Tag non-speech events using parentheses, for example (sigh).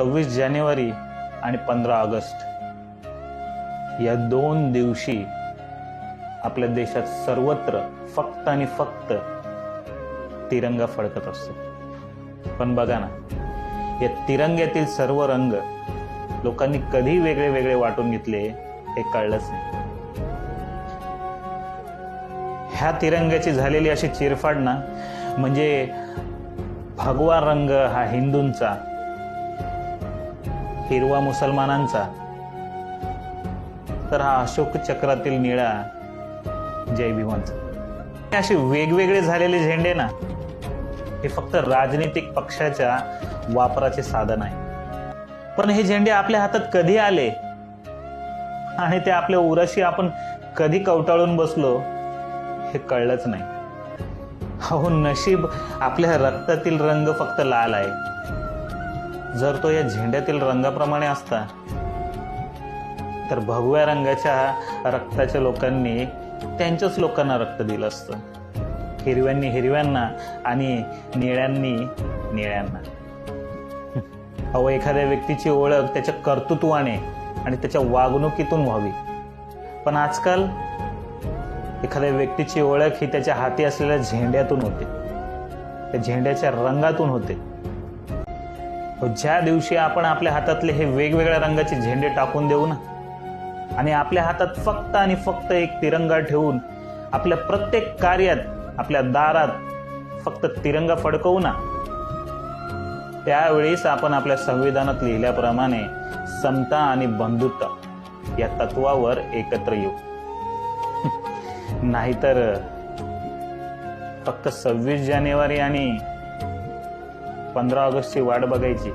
सव्वीस जानेवारी आणि पंधरा ऑगस्ट. या दोन दिवशी आपल्या देशात सर्वत्र फक्त आणि फक्त तिरंगा फडकत असतो. पण बघा ना या तिरंग्यातील सर्व रंग लोकांनी कधी वेगळे वेगळे वाटून घेतले हे कळलंच नाही. ह्या तिरंग्याची झालेली अशी चिरफाड ना म्हणजे भगवा रंग हा हिंदूंचा हिरवा मुसलमानांचा. तर हा अशोक चक्रातील निळा जय भीमांचा हे असे वेगवेगळे झालेले झेंडे ना हे फक्त राजनीतिक पक्षाच्या वापराचे साधन आहे. पण हे झेंडे आपल्या हातात कधी आले? आणि ते आपल्या उराशी आपण कधी कवटाळून बसलो हे कळलंच नाही. अहो नशीब आपल्या रक्तातील रंग फक्त लाल आहे. जर तो या झेंड्यातील रंगाप्रमाणे असता तर भगव्या रंगाच्या रक्ताच्या लोकांनी त्यांच्याच लोकांना रक्त दिलं असतं. हिरव्यांनी हिरव्यांना आणि निळ्यांनी निळ्यांना. अहो एखाद्या व्यक्तीची ओळख त्याच्या कर्तृत्वाने आणि त्याच्या वागणुकीतून व्हावी. पण आजकाल एखाद्या व्यक्तीची ओळख ही त्याच्या हाती असलेल्या झेंड्यातून होते. त्या झेंड्याच्या रंगातून होते. ज्या दिवशी आपण आपल्या हातातले हे वेगवेगळ्या रंगाचे झेंडे टाकून देऊ ना आणि आपल्या हातात फक्त आणि फक्त एक तिरंगा ठेवून आपल्या प्रत्येक कार्यात आपल्या दारात फक्त तिरंगा फडकवू ना त्यावेळेस आपण आपल्या संविधानात लिहिल्याप्रमाणे समता आणि बंधुता या तत्वावर एकत्र येऊ. (laughs) नाहीतर फक्त सव्वीस जानेवारी आणि पंधरा ऑगस्टची वाट बघायची.